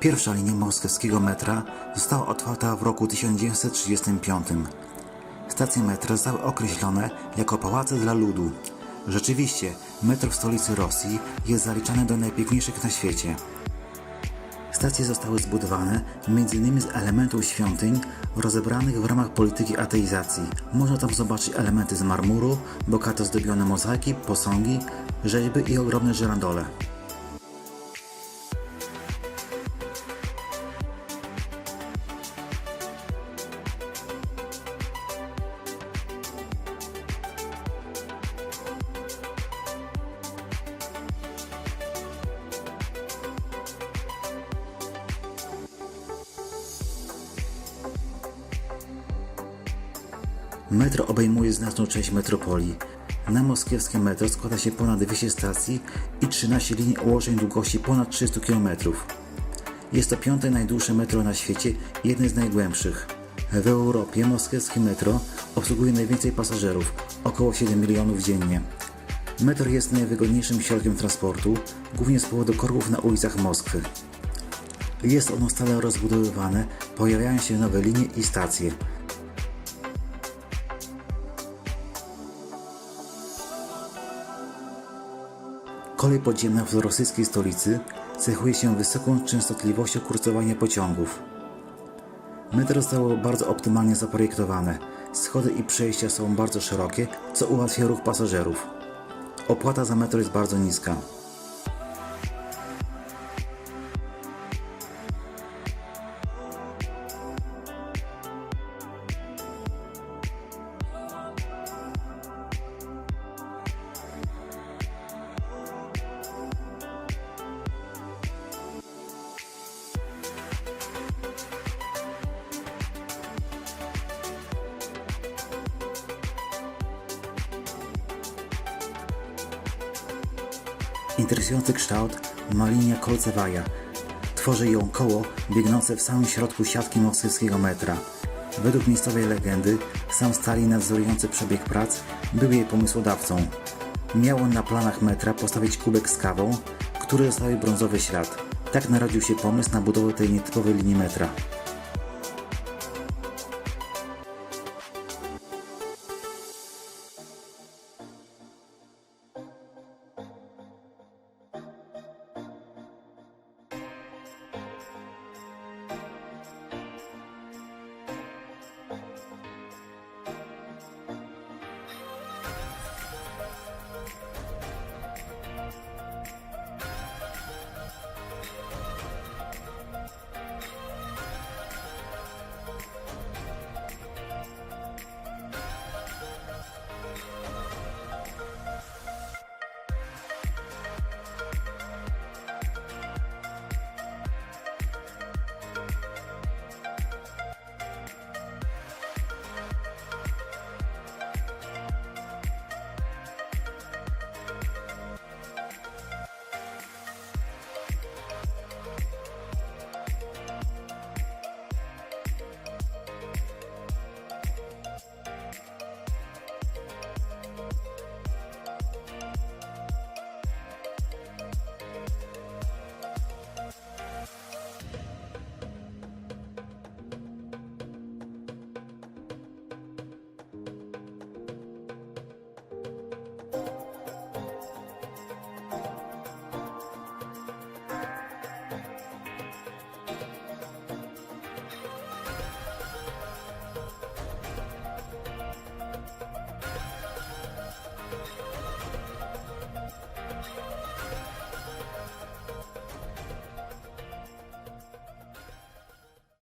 Pierwsza linia moskiewskiego metra została otwarta w roku 1935. Stacje metra zostały określone jako pałace dla ludu. Rzeczywiście, metro w stolicy Rosji jest zaliczane do najpiękniejszych na świecie. Stacje zostały zbudowane m.in. z elementów świątyń rozebranych w ramach polityki ateizacji. Można tam zobaczyć elementy z marmuru, bogato zdobione mozaiki, posągi, rzeźby i ogromne żyrandole. Metro obejmuje znaczną część metropolii. Na moskiewskie metro składa się ponad 200 stacji i 13 linii ułożeń długości ponad 300 km. Jest to piąte najdłuższe metro na świecie i jedne z najgłębszych. W Europie moskiewskie metro obsługuje najwięcej pasażerów, około 7 milionów dziennie. Metro jest najwygodniejszym środkiem transportu, głównie z powodu korków na ulicach Moskwy. Jest ono stale rozbudowywane, pojawiają się nowe linie i stacje. Kolej podziemna w rosyjskiej stolicy cechuje się wysoką częstotliwością kursowania pociągów. Metro zostało bardzo optymalnie zaprojektowane. Schody i przejścia są bardzo szerokie, co ułatwia ruch pasażerów. Opłata za metro jest bardzo niska. Interesujący kształt ma linia kolcewaja. Tworzy ją koło biegnące w samym środku siatki moskiewskiego metra. Według miejscowej legendy sam Stalin nadzorujący przebieg prac był jej pomysłodawcą. Miał on na planach metra postawić kubek z kawą, który zostawił brązowy ślad. Tak narodził się pomysł na budowę tej nietypowej linii metra.